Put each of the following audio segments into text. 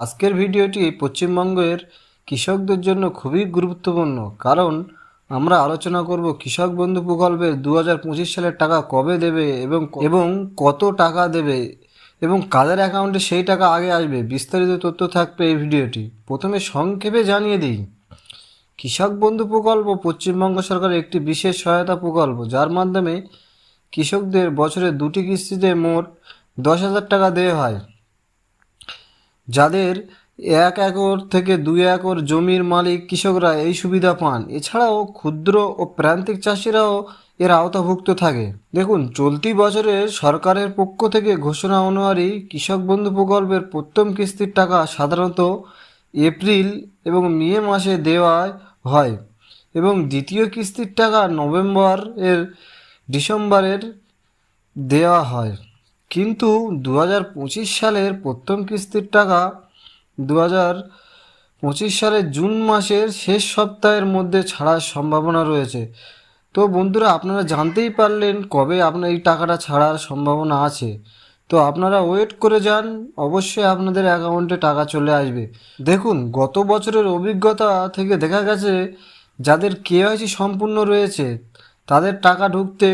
আজকের ভিডিওটি পশ্চিমবঙ্গের কৃষকদের জন্য খুবই গুরুত্বপূর্ণ, কারণ আমরা আলোচনা করব কৃষক বন্ধু প্রকল্পের দু হাজার পঁচিশ সালের টাকা কবে দেবে এবং এবং কত টাকা দেবে এবং কাদের অ্যাকাউন্টে সেই টাকা আগে আসবে, বিস্তারিত তথ্য থাকবে এই ভিডিওটি। প্রথমে সংক্ষেপে জানিয়ে দিই, কৃষক বন্ধু প্রকল্প পশ্চিমবঙ্গ সরকারের একটি বিশেষ সহায়তা প্রকল্প, যার মাধ্যমে কৃষকদের বছরে দুটি কিস্তিতে মোট দশ হাজার টাকা দেওয়া হয়। যাদের এক একর থেকে দুই একর জমির মালিক কৃষকরা এই সুবিধা পান। এছাড়াও ক্ষুদ্র ও প্রান্তিক চাষিরাও এর আওতাভুক্ত থাকে। দেখুন, চলতি বছরে সরকারের পক্ষ থেকে ঘোষণা অনুযায়ী কৃষক বন্ধু প্রকল্পের প্রথম কিস্তির টাকা সাধারণত এপ্রিল এবং মে মাসে দেওয়া হয় এবং দ্বিতীয় কিস্তির টাকা নভেম্বর এর ডিসেম্বরের দেওয়া হয়। কিন্তু দু হাজার পঁচিশ সালের প্রথম কিস্তির টাকা দু হাজার পঁচিশ সালের জুন মাসের শেষ সপ্তাহের মধ্যে ছাড়ার সম্ভাবনা রয়েছে। তো বন্ধুরা, আপনারা জানতেই পারলেন কবে আপনার এই টাকাটা ছাড়ার সম্ভাবনা আছে। তো আপনারা ওয়েট করে যান, অবশ্যই আপনাদের অ্যাকাউন্টে টাকা চলে আসবে। দেখুন, গত বছরের অভিজ্ঞতা থেকে দেখা গেছে, যাদের কেওয়াইসি সম্পূর্ণ রয়েছে, তাদের টাকা ঢুকতে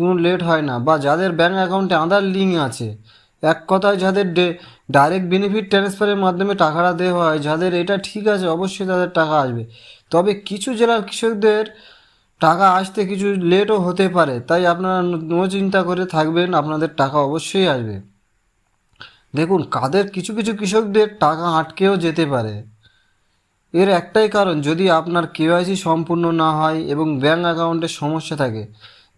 কোনো লেট হয় না বা যাদের ব্যাঙ্ক অ্যাকাউন্টে আধার লিঙ্ক আছে। এক কথায় যাদের ডাইরেক্ট বেনিফিট ট্রান্সফারের মাধ্যমে টাকাটা দেওয়া হয়, যাদের এটা ঠিক আছে অবশ্যই তাদের টাকা আসবে। তবে কিছু জেলার কৃষকদের টাকা আসতে কিছু লেটও হতে পারে, তাই আপনারা নো চিন্তা করে থাকবেন, আপনাদের টাকা অবশ্যই আসবে। দেখুন, কাদের কিছু কিছু কৃষকদের টাকা আটকেও যেতে পারে। এর একটাই কারণ, যদি আপনার কেওয়াইসি সম্পূর্ণ না হয় এবং ব্যাঙ্ক অ্যাকাউন্টের সমস্যা থাকে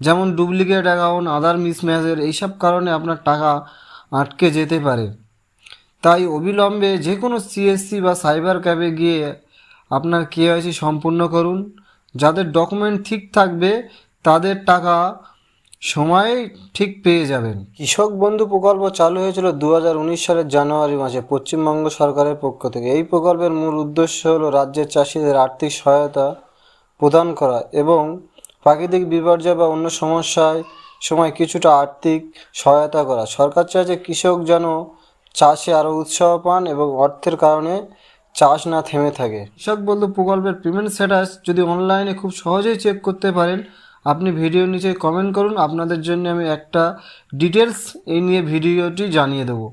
যেমন ডুপ্লিকেট অ্যাকাউন্ট আদার মিসম্যাচের এইসব কারণে আপনার টাকা আটকে যেতে পারে। তাই অবিলম্বে যে কোনো সিএসসি বা সাইবার ক্যাফে গিয়ে আপনার কেওয়াইসি সম্পূর্ণ করুন। যাদের ডকুমেন্ট ঠিক থাকবে, তাদের টাকা সময়ে ঠিক পেয়ে যাবেন। কৃষক বন্ধু প্রকল্প চালু হয়েছিল দু হাজার উনিশ সালের জানুয়ারি মাসে। পশ্চিমবঙ্গ সরকারের পক্ষ থেকে এই প্রকল্পের মূল উদ্দেশ্য হলো রাজ্যের চাষিদের আর্থিক সহায়তা প্রদান করা এবং প্রাকৃতিক বিপর্যয় বা অন্য সমস্যায় সময় কিছুটা আর্থিক সহায়তা করা। সরকার চাইছে কৃষক যেন চাষে আরও উৎসাহ পান এবং অর্থের কারণে চাষ না থেমে থাকে। কৃষক বন্ধু প্রকল্পের পেমেন্ট স্ট্যাটাস যদি অনলাইনে খুব সহজেই চেক করতে পারেন, আপনি ভিডিও নিচে কমেন্ট করুন। আপনাদের জন্য আমি একটা ডিটেলস এই নিয়ে ভিডিওটি জানিয়ে দেবো।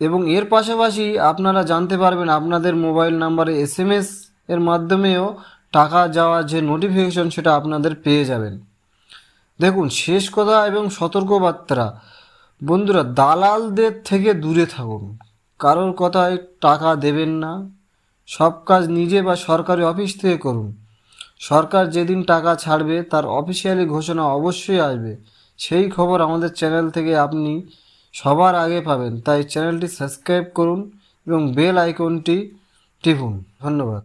এবং এর পাশাপাশি আপনারা জানতে পারবেন আপনাদের মোবাইল নাম্বারে এস এম এস এর মাধ্যমেও টাকা যাওয়ার যে নোটিফিকেশন সেটা আপনাদের পেয়ে যাবেন। দেখুন, শেষ কথা এবং সতর্কবার্তা। বন্ধুরা, দালালদের থেকে দূরে থাকুন। কারোর কথায় টাকা দেবেন না। সব কাজ নিজে বা সরকারি অফিস থেকে করুন। সরকার যেদিন টাকা ছাড়বে, তার অফিসিয়ালি ঘোষণা অবশ্যই আসবে। সেই খবর আমাদের চ্যানেল থেকে আপনি সবার আগে পাবেন। তাই চ্যানেলটি সাবস্ক্রাইব করুন এবং বেল আইকনটি টিপুন। ধন্যবাদ।